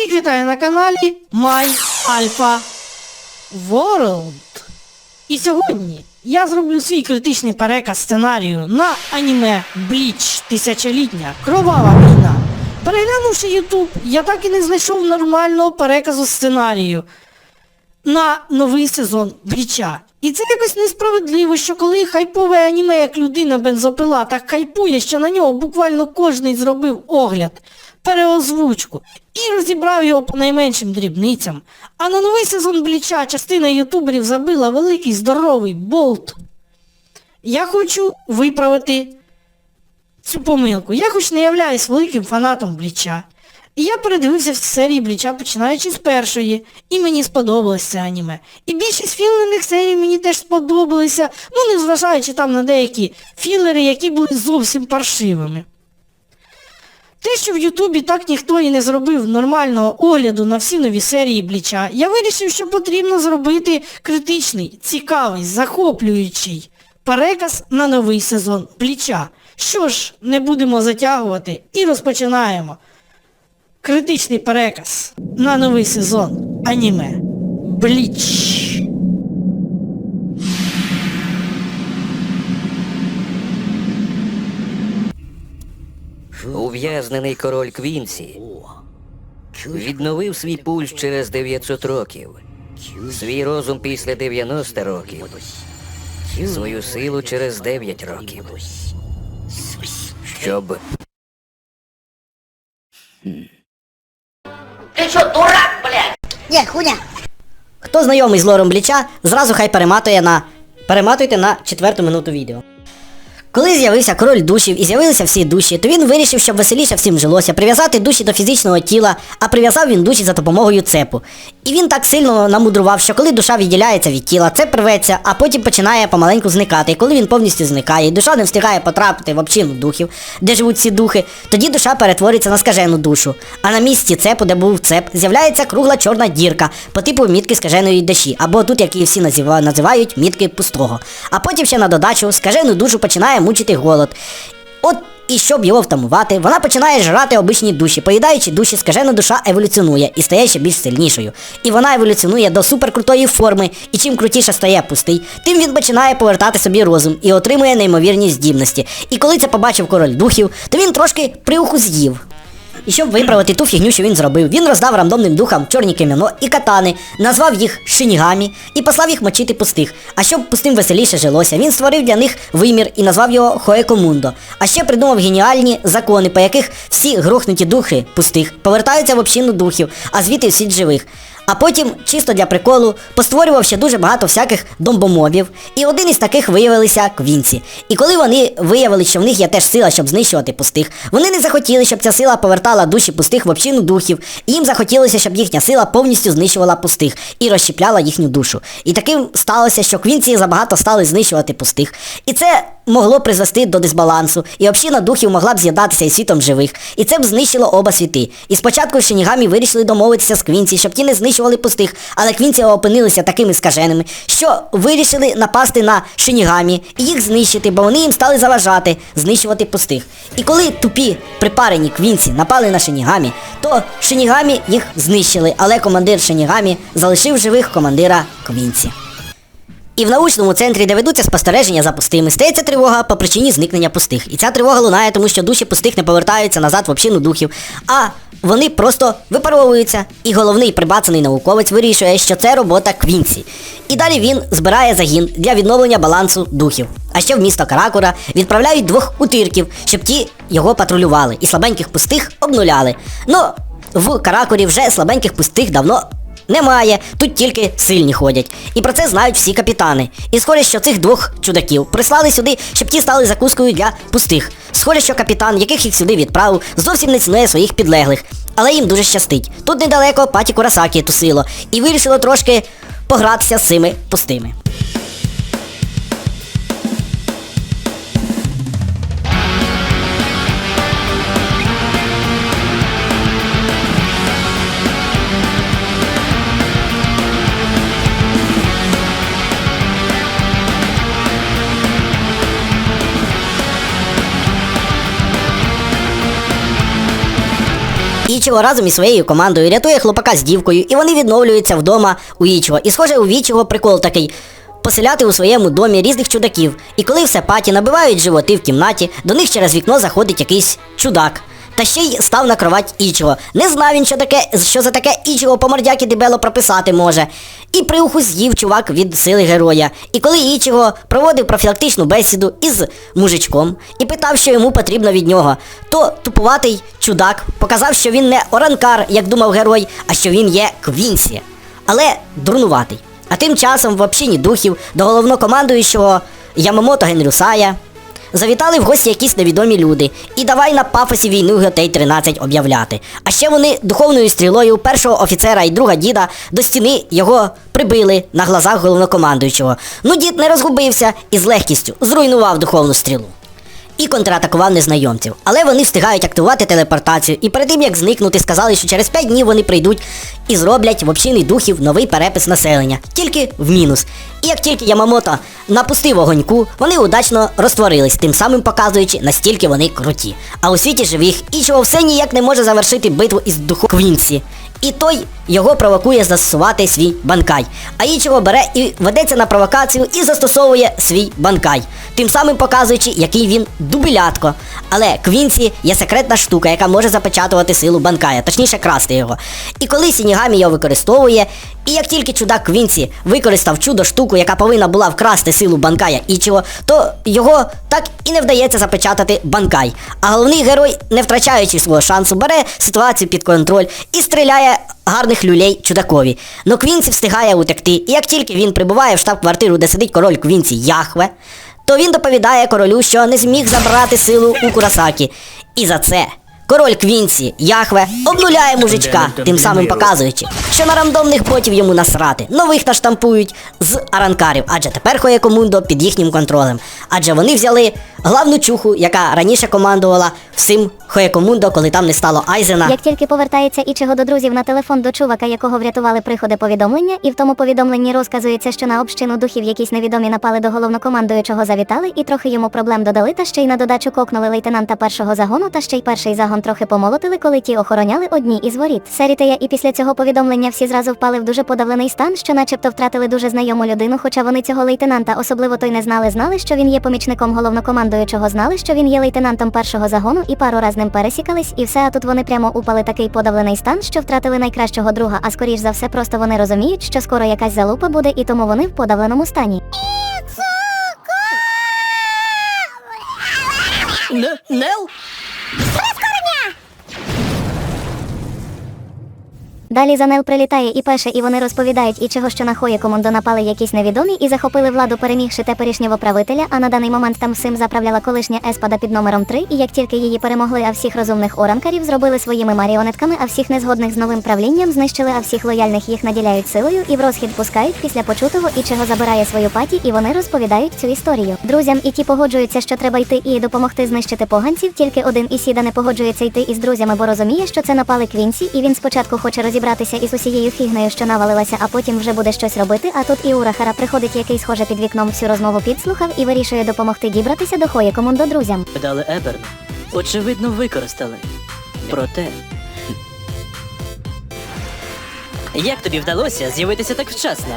Всіх вітаю на каналі My Alpha World. І сьогодні я зроблю свій критичний переказ сценарію на аніме Бліч Тисячолітня Кровава війна. Переглянувши YouTube, я так і не знайшов нормального переказу сценарію на новий сезон Бліча. І це якось несправедливо, що коли хайпове аніме як людина бензопила так хайпує, що на нього буквально кожний зробив огляд, переозвучку і розібрав його по найменшим дрібницям. А на новий сезон Бліча частина ютуберів забила великий здоровий болт. Я хочу виправити цю помилку. Я хоч не являюсь великим фанатом Бліча. Я передивився всі серії Бліча, починаючи з першої, і мені сподобалось це аніме. І більшість філерних серій мені теж сподобалися, ну не зважаючи там на деякі філери, які були зовсім паршивими. Те, що в Ютубі так ніхто і не зробив нормального огляду на всі нові серії Бліча, я вирішив, що потрібно зробити критичний, цікавий, захоплюючий переказ на новий сезон Бліча. Що ж, не будемо затягувати і розпочинаємо. Критичний переказ на новий сезон аніме Бліч. Ув'язнений король Квінсі відновив свій пульс через 900 років, свій розум після 90 років, свою силу через 9 років. Щоб Что, дурак, блядь? Є, хуйня. Хто знайомий з лором Бліча, зразу хай перематує на. Перематуйте на четверту минуту відео. Коли з'явився король душів і з'явилися всі душі, то він вирішив, щоб веселіше всім жилося, прив'язати душі до фізичного тіла, а прив'язав він душі за допомогою цепу. І він так сильно намудрував, що коли душа відділяється від тіла, цеп рветься, а потім починає помаленьку зникати. І коли він повністю зникає, і душа не встигає потрапити в общину духів, де живуть ці духи, тоді душа перетворюється на скажену душу. А на місці цепу, де був цеп, з'являється кругла чорна дірка по типу мітки скаженої душі, або тут, як її всі називають, мітки пустого. А потім ще на додачу скажену душу починає мучити голод. От і щоб його втамувати, вона починає жрати обичні душі. Поїдаючи душі, скажена душа еволюціонує і стає ще більш сильнішою. І вона еволюціонує до суперкрутої форми, і чим крутіше стає пустий, тим він починає повертати собі розум і отримує неймовірні здібності. І коли це побачив король духів, то він трошки приуху з'їв. І щоб виправити ту фігню, що він зробив, він роздав рандомним духам чорні ким'яно і катани, назвав їх шинігамі і послав їх мочити пустих. А щоб пустим веселіше жилося, він створив для них вимір і назвав його Хоекомундо. А ще придумав геніальні закони, по яких всі грохнуті духи пустих повертаються в общину духів, а звідти всі живих. А потім, чисто для приколу, постворював ще дуже багато всяких домбомобів, і один із таких виявилися квінці. І коли вони виявили, що в них є теж сила, щоб знищувати пустих, вони не захотіли, щоб ця сила повертала душі пустих в общину духів, і їм захотілося, щоб їхня сила повністю знищувала пустих і розщепляла їхню душу. І таким сталося, що квінці забагато стали знищувати пустих. І це могло призвести до дисбалансу, і община духів могла б з'єднатися із світом живих, і це б знищило оба світи. І спочатку Шинігамі вирішили домовитися з Квінці, щоб ті не знищували пустих, але Квінці опинилися такими скаженими, що вирішили напасти на Шинігамі і їх знищити, бо вони їм стали заважати знищувати пустих. І коли тупі припарені Квінці напали на Шинігамі, то Шинігамі їх знищили, але командир Шинігамі залишив живих командира Квінці. І в научному центрі, де ведуться спостереження за пустими, стається тривога по причині зникнення пустих. І ця тривога лунає, тому що душі пустих не повертаються назад в общину духів, а вони просто випаровуються. І головний прибацаний науковець вирішує, що це робота Квінці. І далі він збирає загін для відновлення балансу духів. А ще в місто Каракура відправляють двох утирків, щоб ті його патрулювали, і слабеньких пустих обнуляли. Ну, в Каракурі вже слабеньких пустих давно немає, тут тільки сильні ходять. І про це знають всі капітани. І схоже, що цих двох чудаків прислали сюди, щоб ті стали закускою для пустих. Схоже, що капітан, яких їх сюди відправив, зовсім не цінує своїх підлеглих. Але їм дуже щастить. Тут недалеко паті Курасакі тусило, і вирішило трошки погратися з цими пустими. Ічіго разом із своєю командою рятує хлопака з дівкою, і вони відновлюються вдома у Ічіго. І схоже, у Вічіго прикол такий. Поселяти у своєму домі різних чудаків, і коли все паті набивають животи в кімнаті, до них через вікно заходить якийсь чудак. Та ще й став на кровать Ічого. Не знав він, що таке, що за таке Ічого по мордяки дебело прописати може. І приуху з'їв чувак від сили героя. І коли Ічого проводив профілактичну бесіду із мужичком і питав, що йому потрібно від нього, то тупуватий чудак показав, що він не оранкар, як думав герой, а що він є Квінсі. Але дурнуватий. А тим часом в общині духів до головнокомандуючого Ямамото Генрюсая Завітали в гості якісь невідомі люди, і давай на пафосі війну Гетей 13 об'являти. А ще вони духовною стрілою першого офіцера і друга діда до стіни його прибили на глазах головнокомандуючого. Ну дід не розгубився і з легкістю зруйнував духовну стрілу. І контратакував незнайомців. Але вони встигають активувати телепортацію, і перед тим як зникнути, сказали, що через 5 днів вони прийдуть і зроблять в общини духів новий перепис населення, тільки в мінус. І як тільки Ямамото напустив огоньку, вони удачно розтворились, тим самим показуючи, настільки вони круті. А у світі живих Ічого все ніяк не може завершити битву із духом Квінсі. І той його провокує застосувати свій банкай. А Ічого бере і ведеться на провокацію і застосовує свій банкай, тим самим показуючи, який він дубилятко. Але Квінсі є секретна штука, яка може запечатувати силу банкая, точніше красти його. І коли Сінігамі його використовує, і як тільки чудак Квінсі використав чудо штуку, яка повинна була вкрасти силу банкая Ічого, то його так і не вдається запечатати банкай. А головний герой, не втрачаючи свого шансу, бере ситуацію під контроль і стріляє гарних люлей чудакові. Но Квінсі встигає утекти, і як тільки він прибуває в штаб-квартиру, де сидить король Квінсі Яхве, то він доповідає королю, що не зміг забрати силу у Курасакі. І за це король Квінсі Яхве обнуляє мужичка, тим самим показуючи, що на рандомних ботів йому насрати. Нових наштампують з аранкарів, адже тепер Хоєкомундо під їхнім контролем. Адже вони взяли главну чуху, яка раніше командувала всім Хоєкомундо, коли там не стало Айзена. Як тільки повертається Ічиго до друзів на телефон до чувака, якого врятували приходи повідомлення, і в тому повідомленні розказується, що на общину духів якісь невідомі напали до головнокомандуючого завітали, і трохи йому проблем додали, та ще й на додачу кокнули лейтенанта першого загону, та ще й перший загон трохи помолотили, коли ті охороняли одні із воріт. Серітея, і після цього повідомлення всі зразу впали в дуже подавлений стан, що начебто втратили дуже знайому людину, хоча вони цього лейтенанта особливо той не знали, знали, що він є помічником головнокомандуючого, знали, що він є лейтенантом першого загону, і пару раз ним пересікались, і все, а тут вони прямо упали такий подавлений стан, що втратили найкращого друга, а скоріш за все, просто вони розуміють, що скоро якась залупа буде, і тому вони в подавленому стані. Нел? Далі Занел прилітає і пеше, і вони розповідають, і чого що на Хої командо напали якісь невідомі і захопили владу, перемігши теперішнього правителя. А на даний момент там всім заправляла колишня еспада під номером 3, І як тільки її перемогли, а всіх розумних оранкарів зробили своїми маріонетками, а всіх незгодних з новим правлінням знищили, а всіх лояльних їх наділяють силою і в розхід пускають після почутого і чого забирає свою паті, і вони розповідають цю історію. Друзям і ті погоджуються, що треба йти і допомогти знищити поганців. Тільки один Ісіда не погоджується йти із друзями, бо розуміє, що це напали Квінсі, і він спочатку хоче розібратися із усією фігнею, що навалилася, а потім вже буде щось робити. А тут і Урахара приходить, який схоже під вікном всю розмову підслухав і вирішує допомогти дібратися до Хої комундо друзям. Дали Еберн. Очевидно, використали. Проте. Як тобі вдалося з'явитися так вчасно?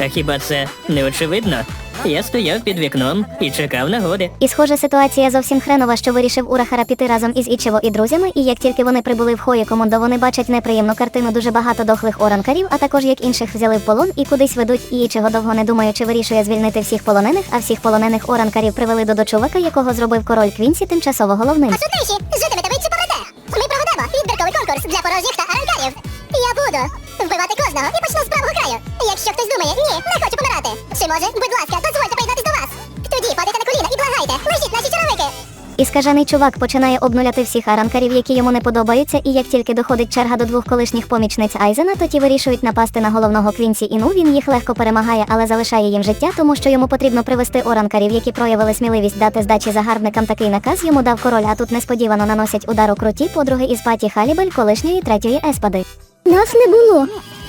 А хіба це не очевидно? Я стояв під вікном і чекав нагоди. І схоже, ситуація зовсім хренова, що вирішив Урахара піти разом із Ічево і друзями. І як тільки вони прибули в Хої комундо, вони бачать неприємну картину дуже багато дохлих оранкарів, а також як інших взяли в полон і кудись ведуть. І Ічего довго не думаючи, вирішує звільнити всіх полонених, а всіх полонених оранкарів привели до дочувака, якого зробив король Квінсі тимчасово головним. Сутніші, житимете ви чи помрете? Ми проведемо відбірковий конкурс для порожніх та аранкарів. Я буду вбивати кожного і почну з краю. Якщо хтось думає, ні, не хочу помирати. Чи може, будь ласка, дозвольте приєднатись до вас. Тоді падайте на коліна і благайте. Лежіть наші чоловіки. І скажений чувак починає обнуляти всіх аранкарів, які йому не подобаються, і як тільки доходить черга до двох колишніх помічниць Айзена, то ті вирішують напасти на головного Квінсі Іну. Він їх легко перемагає, але залишає їм життя, тому що йому потрібно привести оранкарів, які проявили сміливість дати здачі загарбникам такий наказ. Йому дав король, а тут несподівано наносять удар у круті подруги із паті Халібель, колишньої третьої еспади. Нас не було.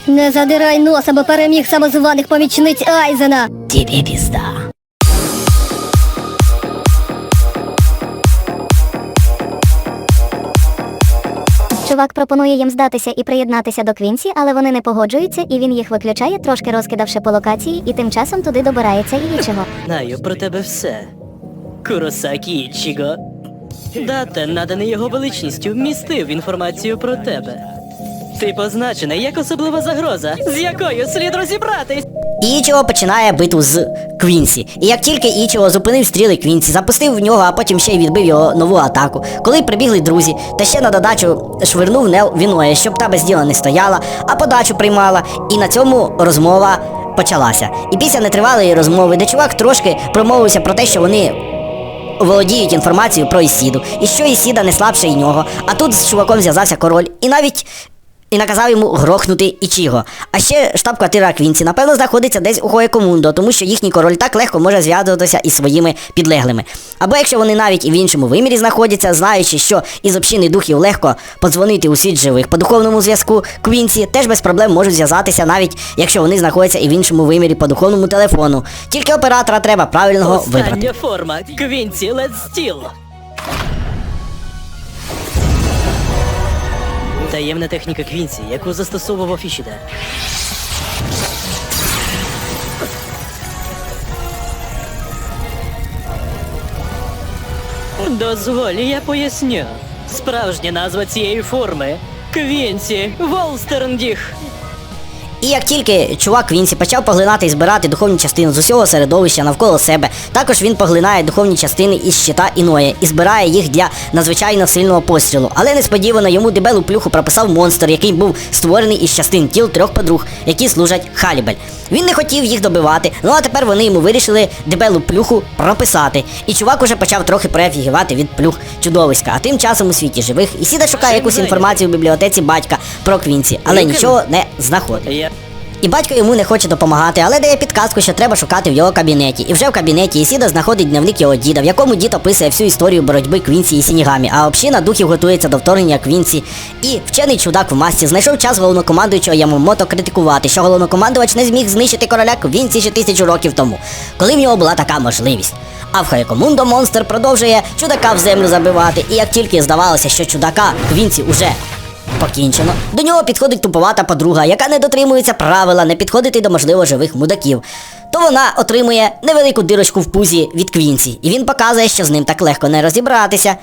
Не задирай носа, бо переміг самозваних помічниць Айзена. Тобі пізда. Чувак пропонує їм здатися і приєднатися до Квінсі, але вони не погоджуються, і він їх виключає, трошки розкидавши по локації, і тим часом туди добирається і Ічиго. Знаю про тебе все. Куросакі Ічіго. Дата, наданий його величністю, вмістив інформацію про тебе. Ти позначений як особлива загроза, з якою слід розібратись. Ічіо починає битву з Квінсі. І як тільки Ічіо зупинив стріли Квінсі, запустив в нього, а потім ще й відбив його нову атаку. Коли прибігли друзі, та ще на додачу швирнув Нел Віноє, щоб та без діла не стояла, а подачу приймала. І на цьому розмова почалася. І після нетривалої розмови, де чувак трошки промовився про те, що вони володіють інформацією про Ісіду, і що Ісіда не слабше й нього. А тут з чуваком зв'язався король, і навіть і наказав йому грохнути Ічіго. А ще штаб-квартира Квінці, напевно, знаходиться десь у Хоекомундо, тому що їхній король так легко може зв'язуватися із своїми підлеглими. Або якщо вони навіть і в іншому вимірі знаходяться, знаючи, що із общини духів легко подзвонити у світ живих по духовному зв'язку, Квінці теж без проблем можуть зв'язатися, навіть якщо вони знаходяться і в іншому вимірі по духовному телефону. Тільки оператора треба правильного вибрати. Остання форма Квінці Let's Таємна техніка Квінці, яку застосовував Ішіда. Дозволь, я поясню. Справжня назва цієї форми Квінці Волстерндіх. І як тільки чувак Квінсі почав поглинати і збирати духовні частини з усього середовища навколо себе, також він поглинає духовні частини із щита Іноє і збирає їх для надзвичайно сильного пострілу. Але несподівано йому дебелу плюху прописав монстр, який був створений із частин тіл трьох подруг, які служать Халібель. Він не хотів їх добивати, ну а тепер вони йому вирішили дебелу плюху прописати. І чувак уже почав трохи перефігівати від плюх чудовиська. А тим часом у світі живих Ісіда шукає якусь інформацію в бібліотеці батька про Квінсі, але нічого не знаходить. І батько йому не хоче допомагати, але дає підказку, що треба шукати в його кабінеті. І вже в кабінеті Ісіда знаходить дневник його діда, в якому дід описує всю історію боротьби Квінсі і Сінігамі, а община духів готується до вторгнення Квінсі. І вчений чудак в масці знайшов час головнокомандуючого Ямомото критикувати, що головнокомандувач не зміг знищити короля Квінсі ще тисячу років тому, коли в нього була така можливість. А в Хайкомундо монстр продовжує чудака в землю забивати, і як тільки здавалося, що чудака Квінсі уже Покінчено. До нього підходить туповата подруга, яка не дотримується правила не підходити до можливо живих мудаків. То вона отримує невелику дирочку в пузі від Квінсі, і він показує, що з ним так легко не розібратися.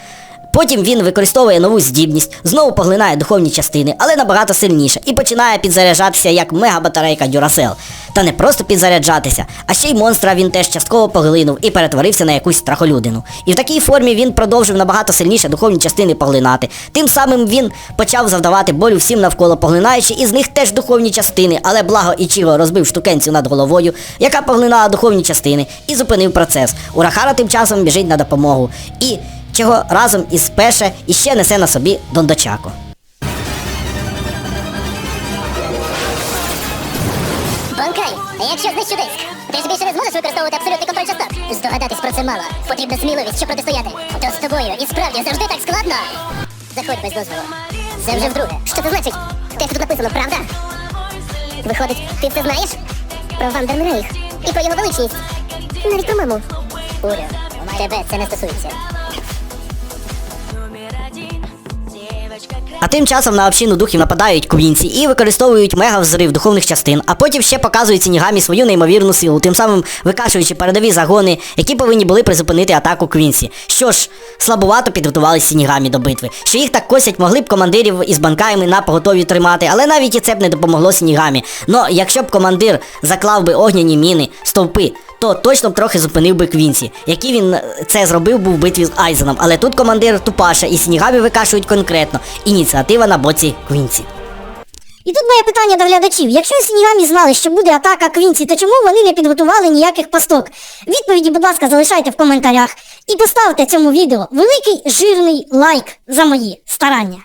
Потім він використовує нову здібність, знову поглинає духовні частини, але набагато сильніше, і починає підзаряджатися як мегабатарейка Дюрасел. Та не просто підзаряджатися, а ще й монстра він теж частково поглинув і перетворився на якусь страхолюдину. І в такій формі він продовжив набагато сильніше духовні частини поглинати. Тим самим він почав завдавати болю всім навколо поглинаючи, і з них теж духовні частини, але благо Ічіго розбив штукенцю над головою, яка поглинала духовні частини, і зупинив процес. Урахара тим часом біжить на допомогу. І чого разом із Пеше іще несе на собі Дондочако. Банкай, а якщо знищу диск, ти ж більше не зможеш використовувати абсолютний контроль частот. Здогадатись про це мало. Потрібна сміливість, щоб протистояти. То з тобою і справді завжди так складно. Заходь без дозволу. Це вже вдруге. Що це значить? Те, що тут написано, правда? Виходить, ти все знаєш? Про Вандермрейх. І про його величність. Навіть про маму. Уря, тебе це не стосується. А тим часом на общину духів нападають квінці і використовують мега взрив духовних частин, а потім ще показують Сінігамі свою неймовірну силу, тим самим викачуючи передові загони, які повинні були призупинити атаку Квінсі. Що ж, слабувато підготувалися Сінігамі до битви. Що їх так косять, могли б командирів із банками на поготові тримати, але навіть і це б не допомогло Сінігамі. Но якщо б командир заклав би огняні міни, стовпи, то точно б трохи зупинив би Квінсі. Який він е, це зробив був в битві з Айзеном, але тут командир Тупаша і Сінігамі викашують конкретно. Ініціатива на боці Квінсі. І тут моє питання до глядачів. Якщо Сінігамі знали, що буде атака Квінсі, то чому вони не підготували ніяких пасток? Відповіді, будь ласка, залишайте в коментарях. І поставте цьому відео великий жирний лайк за мої старання.